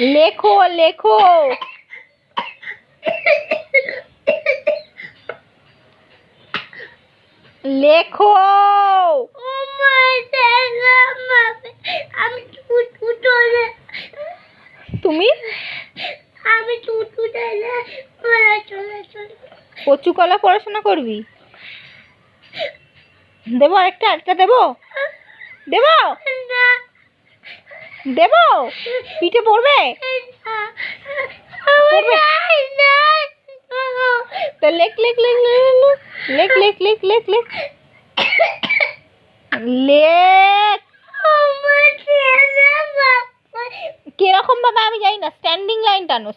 লেখো লেখো। লেখো। আমি তুমি? আমি কচু কলা পড়াশোনা করবি? দেবো আরেকটা আরেকটা দেবো? দেবো? দেবো পিঠে পড়বে লেক লেক লেক লেক লেক লেক লেক বাবা কীরকম ভাবে আমি জানি না স্ট্যান্ডিং লাইন টানো